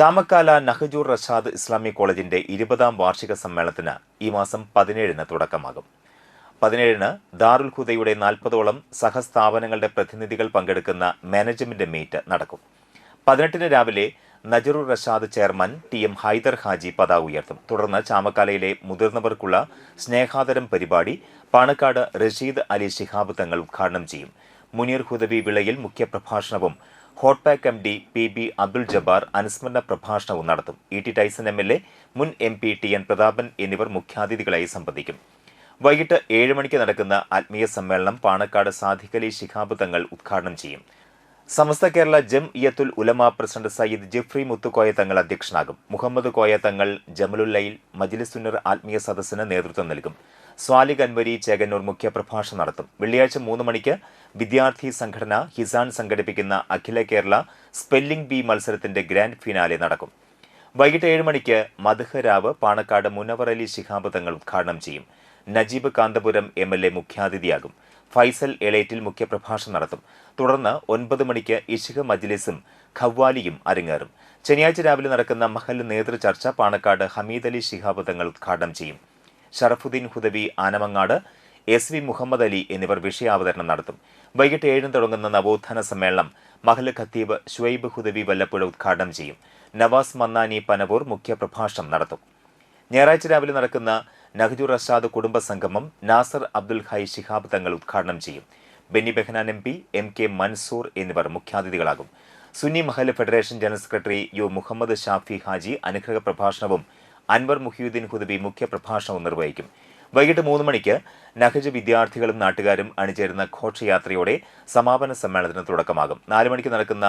Chamakkala നഹജൂർ Rashad Islamic കോളേജിന്റെ ഇരുപതാം വാർഷിക സമ്മേളനത്തിന് ഈ മാസം പതിനേഴിന് തുടക്കമാകും. പതിനേഴിന് ദാറുൽ ഹുദയുടെ നാൽപ്പതോളം സഹസ്ഥാപനങ്ങളുടെ പ്രതിനിധികൾ പങ്കെടുക്കുന്ന മാനേജ്മെന്റ് മീറ്റ് നടക്കും. പതിനെട്ടിന് രാവിലെ Najrur Rashad chairman T M Haidar Haji പതാക ഉയർത്തും. തുടർന്ന് ചാമക്കാലയിലെ മുതിർന്നവർക്കുള്ള സ്നേഹാദരം പരിപാടി പാണക്കാട് റഷീദ് അലി ശിഹാബ് തങ്ങൾ ഉദ്ഘാടനം ചെയ്യും. മുനീർ ഹുദബി വിളയിൽ മുഖ്യപ്രഭാഷണവും Hotpack M D P B Abdul Jabbar അനുസ്മരണ പ്രഭാഷണവും നടത്തും. E T Tyson M L A മുൻ M P T N Prathapan എന്നിവർ മുഖ്യാതിഥികളായി സംബന്ധിക്കും. വൈകിട്ട് ഏഴ് മണിക്ക് നടക്കുന്ന ആത്മീയ സമ്മേളനം പാണക്കാട് സാദിഖലി ശിഖാബ് തങ്ങൾ ഉദ്ഘാടനം ചെയ്യും. സമസ്ത കേരള ജം ഇയത്തുൽ ഉലമ പ്രസിഡന്റ് സയ്യിദ് ജിഫ്രി മുത്തുക്കോയ തങ്ങൾ അധ്യക്ഷനാകും. മുഹമ്മദ് കോയ തങ്ങൾ ജമലുല്ലയിൽ മജ്ലിസുന്നർ ആത്മീയ സദസ്സിന് നേതൃത്വം നൽകും. സ്വാലിഖ് അൻവരി ചേകന്നൂർ മുഖ്യപ്രഭാഷണം നടത്തും. വെള്ളിയാഴ്ച മൂന്ന് മണിക്ക് വിദ്യാർത്ഥി സംഘടന ഹിസാൻ സംഘടിപ്പിക്കുന്ന അഖില കേരള സ്പെല്ലിംഗ് ബി മത്സരത്തിന്റെ ഗ്രാൻഡ് ഫിനാലെ നടക്കും. വൈകിട്ട് ഏഴ് മണിക്ക് മധുഹരാവ് പാണക്കാട് മുനവർ അലി ശിഹാബ് തങ്ങൾ ഉദ്ഘാടനം ചെയ്യും. Najeeb Kanthapuram M L A മുഖ്യാതിഥിയാകും. ഫൈസൽ എളേറ്റിൽ മുഖ്യപ്രഭാഷണം നടത്തും. തുടർന്ന് ഒൻപത് മണിക്ക് ഇഷിഹ മജ്ലിസും ഖവ്വാലിയും അരങ്ങേറും. ശനിയാഴ്ച രാവിലെ നടക്കുന്ന മഹൽ നേതൃചർച്ച പാണക്കാട് ഹമീദ് അലി ശിഹാബ് തങ്ങൾ ഉദ്ഘാടനം ചെയ്യും. ഷറഫുദ്ദീൻ ഹുദബി ആനമങ്ങാട് എസ് വി മുഹമ്മദ് അലി എന്നിവർ വിഷയാവതരണം നടത്തും. വൈകിട്ട് ഏഴിന് തുടങ്ങുന്ന നവോത്ഥാന സമ്മേളനം മഹൽ ഖത്തീബ് ഷുവൈബ് ഹുദവി വല്ലപ്പുഴ ഉദ്ഘാടനം ചെയ്യും. നവാസ് മന്നാനി പനവൂർ മുഖ്യപ്രഭാഷണം നടത്തും. ഞായറാഴ്ച രാവിലെ നടക്കുന്ന നഹജുർ റഷാദ് കുടുംബ സംഗമം നാസർ അബ്ദുൽ ഹൈ ശിഹാബ് തങ്ങൾ ഉദ്ഘാടനം ചെയ്യും. Benny Behanan M P M K Mansoor എന്നിവർ മുഖ്യാതിഥികളാകും. Sunni Mahal federation general secretary U Muhammad Shafi Haji അനുഗ്രഹ പ്രഭാഷണവും അൻവർ മുഹിയുദ്ദീൻ ഹുദബി മുഖ്യപ്രഭാഷണവും നിർവഹിക്കും. വൈകിട്ട് മൂന്ന് മണിക്ക് നഹജ് വിദ്യാർത്ഥികളും നാട്ടുകാരും അണിചേരുന്ന ഘോഷയാത്രയോടെ സമാപന സമ്മേളനത്തിന് തുടക്കമാകും. നാല് മണിക്ക് നടക്കുന്ന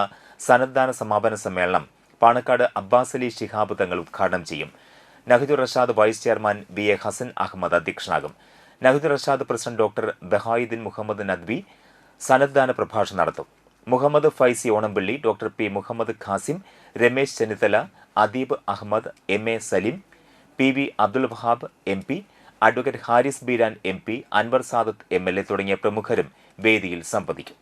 സന്നദ്ധാന സമാപന സമ്മേളനം പാണക്കാട് അബ്ബാസ് അലി ശിഹാബ് തങ്ങൾ ഉദ്ഘാടനം ചെയ്യും. Nahju Rashad vice chairman V A Hasan Ahmed അധ്യക്ഷനാകും. Nahju Rashad president doctor Bahauddeen Muhammad Nadvi സന്നദ്ധാന പ്രഭാഷണം നടത്തും. Muhammad Faizy Onampilly doctor P Muhammad Khasim Ramesh Chennithala Adeeb Ahmed M A Saleem P V Abdul Wahab M P advocate Haris Beeran M P Anwar Sadath M L A തുടങ്ങിയ പ്രമുഖരും വേദിയിൽ സംബന്ധിക്കും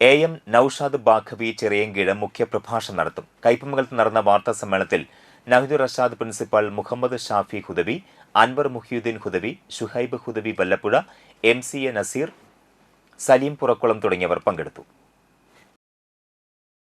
A M Noushad Baqavi Cheriyankeezh മുഖ്യപ്രഭാഷണം നടത്തും. കൈപ്പമംഗലത്ത് നടന്ന വാർത്താ സമ്മേളനത്തിൽ Nahjur Rashad principal Muhammad Shafi Hudavi Anwar Muhiyudheen Hudavi Shuhaib Hudavi Vallappuzha M C A Naseer Saleem Purakkulam തുടങ്ങിയവർ പങ്കെടുത്തു.